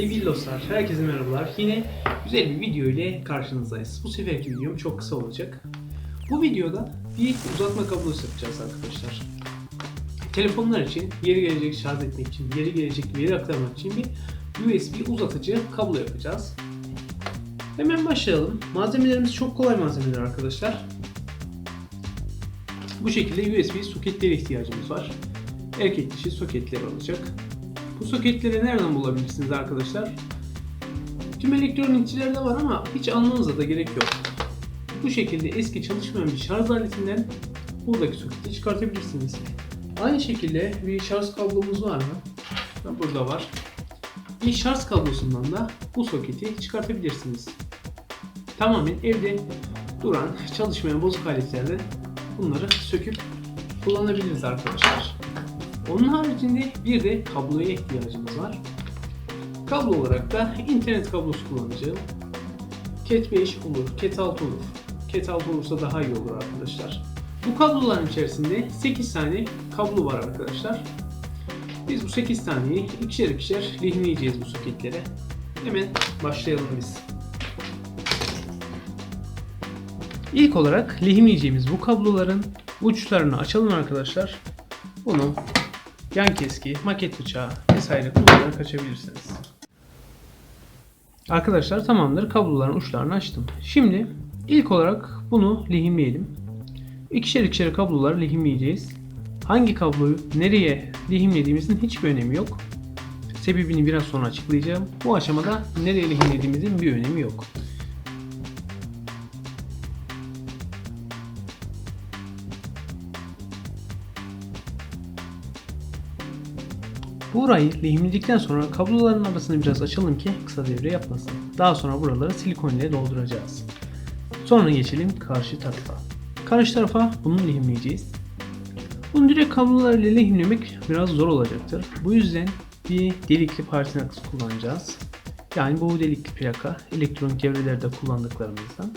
dostlar, herkese merhabalar. Yine güzel bir video ile karşınızdayız. Bu seferki videom çok kısa olacak. Bu videoda bir uzatma kablosu yapacağız arkadaşlar. Telefonlar için, yeri gelecek şarj etmek için, yeri gelecek veri aktarmak için bir USB uzatıcı kablo yapacağız. Hemen başlayalım. Malzemelerimiz çok kolay malzemeler arkadaşlar. Bu şekilde USB soketlere ihtiyacımız var. Erkek dişi soketler olacak. Bu soketleri nereden bulabilirsiniz arkadaşlar? Tüm elektronikçilerde var ama hiç almanıza da gerek yok. Bu şekilde eski çalışmayan bir şarj aletinden buradaki soketi çıkartabilirsiniz. Aynı şekilde bir şarj kablomuz var mı? Burada var. Bir şarj kablosundan da bu soketi çıkartabilirsiniz. Tamamen evde duran, çalışmayan bozuk aletlerde bunları söküp kullanabiliriz arkadaşlar. Onun haricinde bir de kabloya ihtiyacımız var. Kablo olarak da internet kablosu kullanacağım. Cat 5 olur, Cat 6 olur. Cat 6 olursa daha iyi olur arkadaşlar. Bu kabloların içerisinde 8 tane kablo var arkadaşlar. Biz bu 8 taneyi ikişer ikişer lehimleyeceğiz bu soketlere. Hemen başlayalım biz. İlk olarak lehimleyeceğimiz bu kabloların uçlarını açalım arkadaşlar. Bunu yan keski, maket bıçağı vesaire kullanarak açabilirsiniz. Arkadaşlar tamamdır. Kabloların uçlarını açtım. Şimdi ilk olarak bunu lehimleyelim. İkişer ikişer kabloları lehimleyeceğiz. Hangi kabloyu nereye lehimlediğimizin hiçbir önemi yok. Sebebini biraz sonra açıklayacağım. Bu aşamada nereye lehimlediğimizin bir önemi yok. Burayı lehimledikten sonra kabloların arasını biraz açalım ki kısa devre yapmasın. Daha sonra buraları silikon ile dolduracağız. Sonra geçelim karşı tarafa. Karşı tarafa bunu lehimleyeceğiz. Bunu direkt kablolar lehimlemek biraz zor olacaktır. Bu yüzden bir delikli partinaks kullanacağız. Yani bu delikli plaka elektronik devrelerde kullandıklarımızdan.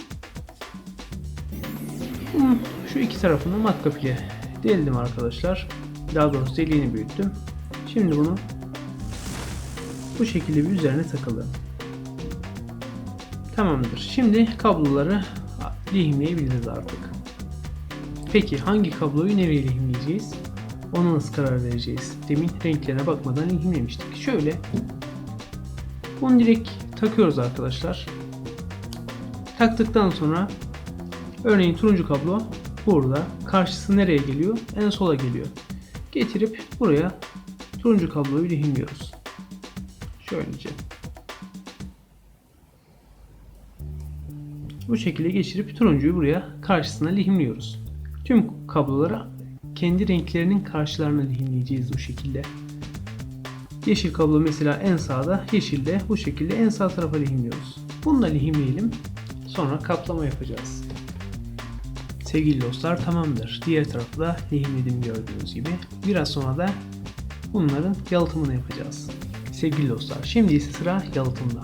Bunun şu iki tarafını matkap ile deldim arkadaşlar. Daha doğrusu deliğini büyüttüm. Şimdi bunu bu şekilde bir üzerine takalım. Tamamdır. Şimdi kabloları lehimleyebiliriz artık. Peki hangi kabloyu nereye lehimleyeceğiz? Ona nasıl karar vereceğiz? Demin renklerine bakmadan lehimlemiştik. Şöyle bunu direkt takıyoruz arkadaşlar. Taktıktan sonra örneğin turuncu kablo burada. Karşısı nereye geliyor? En sola geliyor. Getirip buraya turuncu kabloyu lehimliyoruz. Şöylece. Bu şekilde geçirip turuncuyu buraya karşısına lehimliyoruz. Tüm kabloları kendi renklerinin karşılarına lehimleyeceğiz bu şekilde. Yeşil kablo mesela en sağda, yeşil de bu şekilde en sağ tarafa lehimliyoruz. Bunu da lehimleyelim. Sonra kaplama yapacağız. Sevgili dostlar tamamdır. Diğer tarafı da lehimledim gördüğünüz gibi. Biraz sonra da bunların yalıtımını yapacağız. Sevgili dostlar şimdi ise sıra yalıtımda.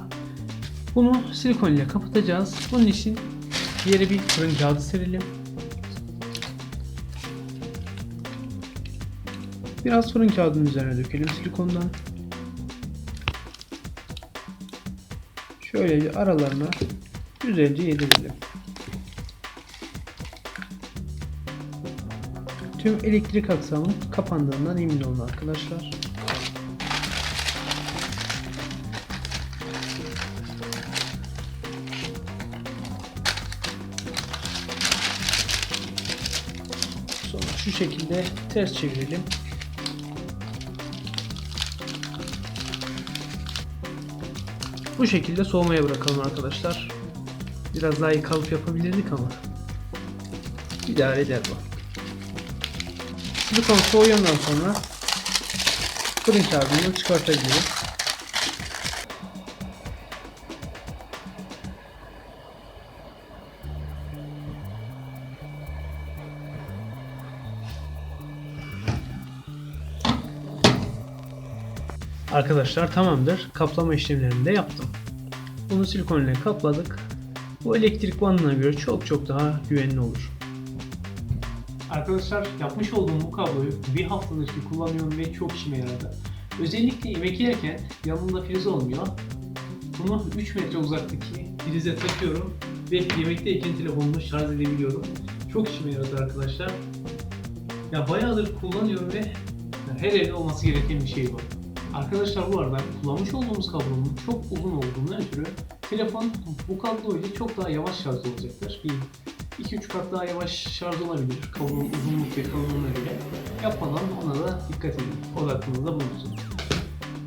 Bunu silikon ile kapatacağız. Bunun için yere bir fırın kağıdı serelim. Biraz fırın kağıdının üzerine dökelim silikondan. Şöyle aralarına güzelce yedirelim. Tüm elektrik aksamı kapandığından emin olun arkadaşlar. Sonra şu şekilde ters çevirelim. Bu şekilde soğumaya bırakalım arkadaşlar. Biraz daha iyi kalıp yapabilirdik ama idare eder bu. Silikon soğuyandan sonra fırın kağıdını çıkartabiliriz. Arkadaşlar tamamdır. Kaplama işlemlerini de yaptım. Bunu silikon ile kapladık. Bu elektrik bandına göre çok çok daha güvenli olur. Arkadaşlar yapmış olduğum bu kabloyu bir haftadır ki kullanıyorum ve çok işime yaradı. Özellikle yemek yerken yanında priz olmuyor. Bunu 3 metre uzaktaki prize takıyorum ve yemekteyken telefonumu şarj edebiliyorum. Çok işime yaradı arkadaşlar. Ya bayağıdır kullanıyorum ve her evde olması gereken bir şey bu. Arkadaşlar bu arada kullanmış olduğumuz kablonun çok uzun olduğundan ötürü telefon bu kablo ile çok daha yavaş şarj olacaktır. Bir 2-3 kat daha yavaş şarj olabilir kablonun uzunluk ve kalınlığına göre. Yapmadan ona da dikkat edin. O da aklınızda bulunsun.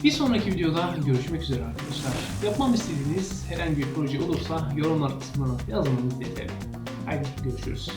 Bir sonraki videoda görüşmek üzere arkadaşlar. Yapmam istediğiniz herhangi bir proje olursa yorumlar kısmına yazmanız yeterli. Haydi görüşürüz.